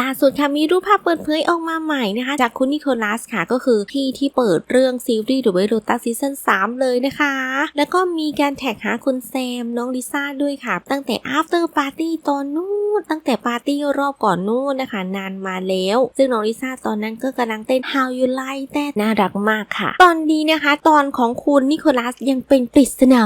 ล่าสุดค่ะมีรูปภาพเปิดเผยออกมาใหม่นะคะ จากคุณนิโคลัสค่ะก็คือที่ที่เปิดเรื่องซีรีส์ The w a y r o t a ซีซั่น3เลยนะคะ แล้วก็มีการแท็กหาคุณแซมน้องลิซ่าด้วยค่ะ ตั้งแต่ after party ตอนนู้น ตั้งแต่ปาร์ตี้รอบก่อนนู้นนะคะ นานมาแล้ว ซึ่งน้องลิซ่าตอนนั้นก็กำลังเต้น How You Like That น่ารักมากค่ะ ตอนนี้นะคะ ตอนของคุณนิโคลัสยังเป็นปริศนา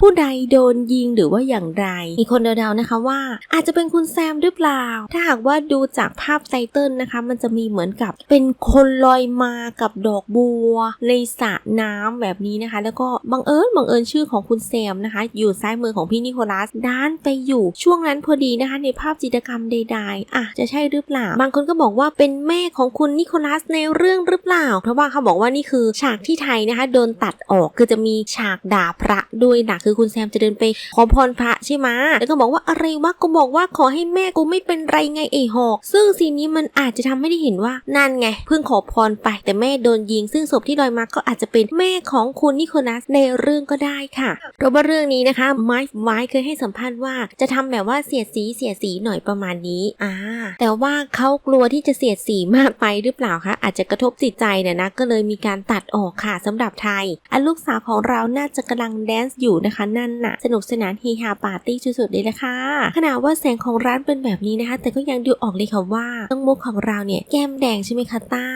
ผู้ใดโดนยิงหรือว่าอย่างไร มีคนเดาๆนะคะว่า อาจจะเป็นคุณแซมหรือเปล่า ถ้าหากว่าดูจากภาพไตเติลนะคะ มันจะมีเหมือนกับเป็นคนลอยมากับดอกบัว ในสระน้ำแบบนี้นะคะ แล้วก็บังเอิญบังเอิญชื่อของคุณแซมนะคะ อยู่ซ้ายมือของพี่นิโคลัสด้านไปอยู่ช่วงนั้นพอดีนะคะในภาพาพจิตรกรรมใดๆอะจะใช่หรือเปล่า บางคนก็บอกว่าเป็นแม่ของคุณนิโคลัสในเรื่องหรือเปล่า เพราะว่าเขาบอกว่านี่คือฉากที่ไทยนะคะโดนตัดออกคือจะมีฉากด่าพระด้วยนะคือคุณแซมจะเดินไปขอพรพระใช่ไหมแล้วก็บอกว่าอะไรวะก็บอกว่าขอให้แม่กูไม่เป็นไรไงไอหอกซึ่งซีนนี้มันอาจจะทำให้ได้เห็นว่านั่นไง เพิ่งขอพรไปแต่แม่โดนยิง ซึ่งศพที่ลอยมาก็อาจจะเป็นแม่ของคุณนิโคลัสในเรื่องก็ได้ค่ะเพราะว่าเรื่องนี้นะคะไมค์ไวเคยให้สัมภาษณ์ว่าจะทำแบบว่าเสียดสีเสียสีหน่อยประมาณนี้อ่าแต่ว่าเขากลัวที่จะเสียดสีมากไปหรือเปล่าคะอาจจะกระทบจิตใจเนี่ยนะก็เลยมีการตัดออกค่ะสำหรับไทยอันลูกสาวของเราน่าจะกำลังแดนซ์อยู่นะคะนั่นน่ะสนุกสนานเฮฮาปาร์ตี้สุดๆเลยละคะขณะว่าแสงของร้านเป็นแบบนี้นะคะ แต่ก็ยังดูออกเลยค่ะว่าต้องมุกของเราเนี่ยแก้มแดงใช่ไหมคะต้า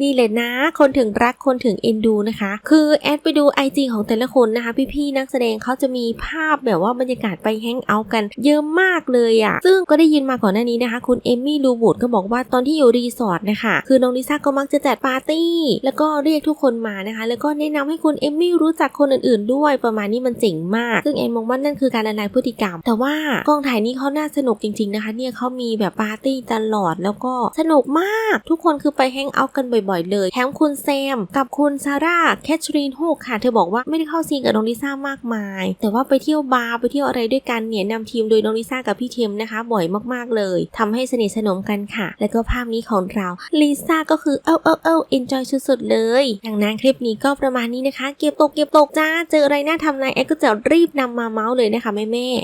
นี่เลยนะ คนถึงรักคนถึงเอ็นดูนะคะ คือแอดไปดู IG ของแต่ละคนนะคะ พี่ๆนักแสดงเขาจะมีภาพแบบว่าบรรยากาศไปแฮงเอาท์กัน เยอะมากเลยอะ่ะ ซึ่งก็ได้ยินมาก่อนหน้านี้นะคะ คุณเอมมี่ลูบูดก็บอกว่าตอนที่อยู่รีสอร์ทนะคะ คือน้องลิซ่าก็มักจะจัดปาร์ตี้ แล้วก็เรียกทุกคนมานะคะ แล้วก็แนะนำให้คุณเอมมี่รู้จักคนอื่นๆ ด้วยประมาณนี้มันเจ๋งมาก ซึ่งแอนมองว่านั่นคือการละลายพฤติกรรม แต่ว่ากองถ่ายนี้เขาน่าสนุกจริงๆนะคะ เนี่ยเขามีแบบปาร์ตี้ตลอดแล้วก็สนุกมาก ทุกคนคือไปแฮงเอาท์กันบ่อยๆ เลย แถมคุณแซม กับคุณซาร่าแคทรีนโฮกค่ะ เธอบอกว่าไม่ได้เข้าซีนกับน้องลิซ่ามากมาย แต่ว่าไปเที่ยวบาร์ไปเที่ยวอะไรด้วยกันเนี่ยนำทีมโดยน้องลิซ่ากับพี่เทมนะคะบ่อยมากๆเลยทำให้สนิทสนมกันค่ะ แล้วก็ภาพนี้ของเราลิซ่าก็คือเอ้าเอ้าเอ้าเอนจอยสุดๆเลยดังนั้นคลิปนี้ก็ประมาณนี้นะคะ เก็บตกเก็บตกจ้าเจออะไรน่าทำนายแอดก็จะรีบนำมาเมาส์เลยนะคะแม่ๆ